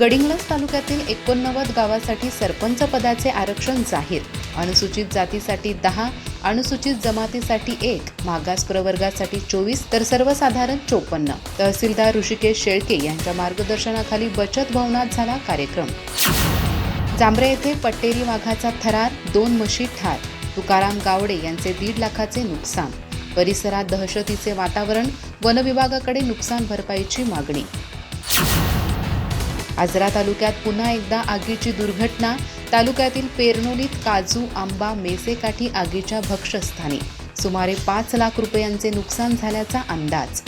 गडिंग्लज तालुक्यातील एकोणनव्वद गावासाठी सरपंच पदाचे आरक्षण जाहीर. अनुसूचित जातीसाठी दहा अनुसूचित जमातीसाठी एक मागास प्रवर्गासाठी चोवीस तर सर्वसाधारण चोपन्न. तहसीलदार ऋषिकेश शेळके यांच्या मार्गदर्शनाखाली बचत भवनात झाला कार्यक्रम. जांभरे येथे पट्टेरी वाघाचा थरार दोन म्हशी ठार. तुकाराम गावडे यांचे दीड लाखाचे नुकसान. परिसरात दहशतीचे वातावरण वनविभागाकडे नुकसान भरपाईची मागणी. आजरा तालुक्यात पुन्हा एकदा आगीची दुर्घटना. तालुक्यातील पेरनोलीत काजू आंबा मेसेकाठी आगीच्या भक्षस्थानी. सुमारे पाच लाख रुपयांचे नुकसान झाल्याचा अंदाज.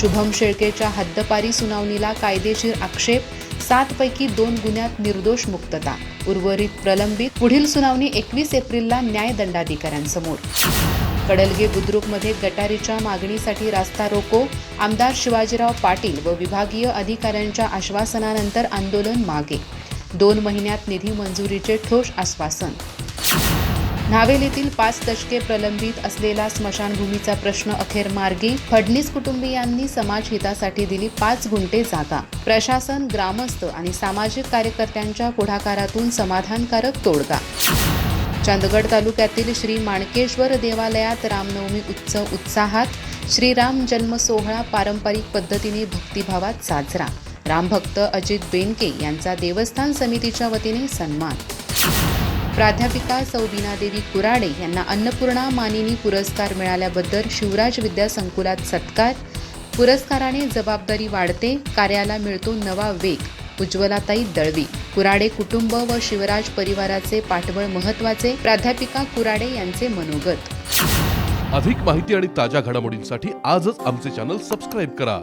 शुभम शेळकेच्या हद्दपारी सुनावणीला कायदेशीर आक्षेप सात पैकी दोन गुन्ह्यात निर्दोष मुक्तता. उर्वरित प्रलंबित पुढील सुनावणी एकवीस एप्रिलला न्यायदंडाधिकाऱ्यांसमोर कडलगे बुद्रुकमध्ये गटारीच्या मागणीसाठी रास्ता रोको आमदार शिवाजीराव पाटील व विभागीय अधिकाऱ्यांच्या आश्वासनानंतर आंदोलन मागे. दोन महिन्यात निधी मंजुरीचे ठोस आश्वासन. नावेलीतील पाच दशके प्रलंबित असलेला स्मशानभूमीचा प्रश्न अखेर मार्गी फडणीस कुटुंबियांनी समाज हितासाठी दिली पाच गुंठे जागा. प्रशासन ग्रामस्थ आणि सामाजिक कार्यकर्त्यांच्या पुढाकारातून समाधानकारक तोडगा. चंदगड तालुक्यातील श्री माणकेश्वर देवालयात रामनवमी उत्सव उत्साहात श्रीराम जन्म सोहळा पारंपरिक पद्धतीने भक्तिभावात साजरा. रामभक्त अजित बेनके यांचा देवस्थान समितीच्या वतीने सन्मान. प्राध्यापिका सौबिनादेवी कुराडे यांना अन्नपूर्णा मानिनी पुरस्कार मिळाल्याबद्दल शिवराज विद्या संकुलात सत्कार. पुरस्काराने जबाबदारी वाढते कार्याला मिळतो नवा वेग उज्ज्वलाताई दळवी. कुराडे कुटुंब व शिवराज परिवाराचे पाठबळ महत्त्वाचे प्राध्यापिका कुराडे यांचे मनोगत. अधिक माहिती आणि ताज्या घडामोडींसाठी आजच आमचे चॅनल सबस्क्राईब करा.